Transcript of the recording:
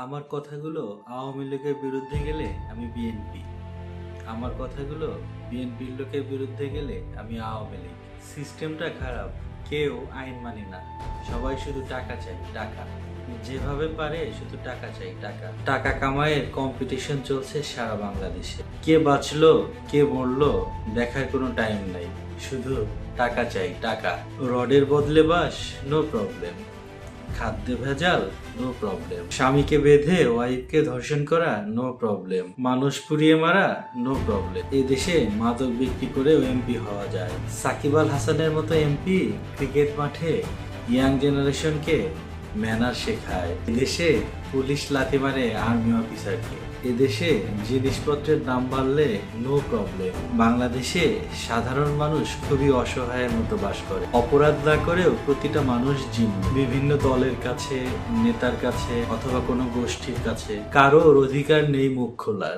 আমার কথাগুলো আওয়ামী লীগের বিরুদ্ধে গেলে আমি বিএনপি। আমার কথাগুলো বিএনপির লোকের বিরুদ্ধে গেলে আমি আওয়ামী লীগ। সিস্টেমটা খারাপ, কেউ আইন মানি না। সবাই শুধু টাকা চাই, টাকা। যেভাবে পারে শুধু টাকা চাই, টাকা। টাকা কামাইয়ের কম্পিটিশন চলছে সারা বাংলাদেশে। কে বাঁচলো, কে মরলো, দেখার কোনো টাইম নাই। শুধু টাকা চাই, টাকা। রডের বদলে বাস নো প্রবলেম খাদ্যে ভেজাল নো প্রবলেম স্বামীকে বেঁধে ওয়াইফকে ধর্ষণ করা নো প্রবলেম মানুষ পুড়িয়ে মারা নো প্রবলেম এ দেশে মাদক বিক্রি করেও এমপি হওয়া যায়। সাকিব আল হাসানের মতো এমপি ক্রিকেট মাঠে ইয়াং জেনারেশনকে ম্যানার শেখায়। এদেশে পুলিশ লাথি মারে আর্মি অফিসারকে এদেশে জিনিসপত্রের দাম বাড়লে নো প্রবলেম বাংলাদেশে সাধারণ মানুষ খুবই অসহায়ের মতো বাস করে। অপরাধ না করেও প্রতিটা মানুষ জিন বিভিন্ন দলের কাছে, নেতার কাছে অথবা কোনো গোষ্ঠীর কাছে কারোর অধিকার নেই মুখ খোলার।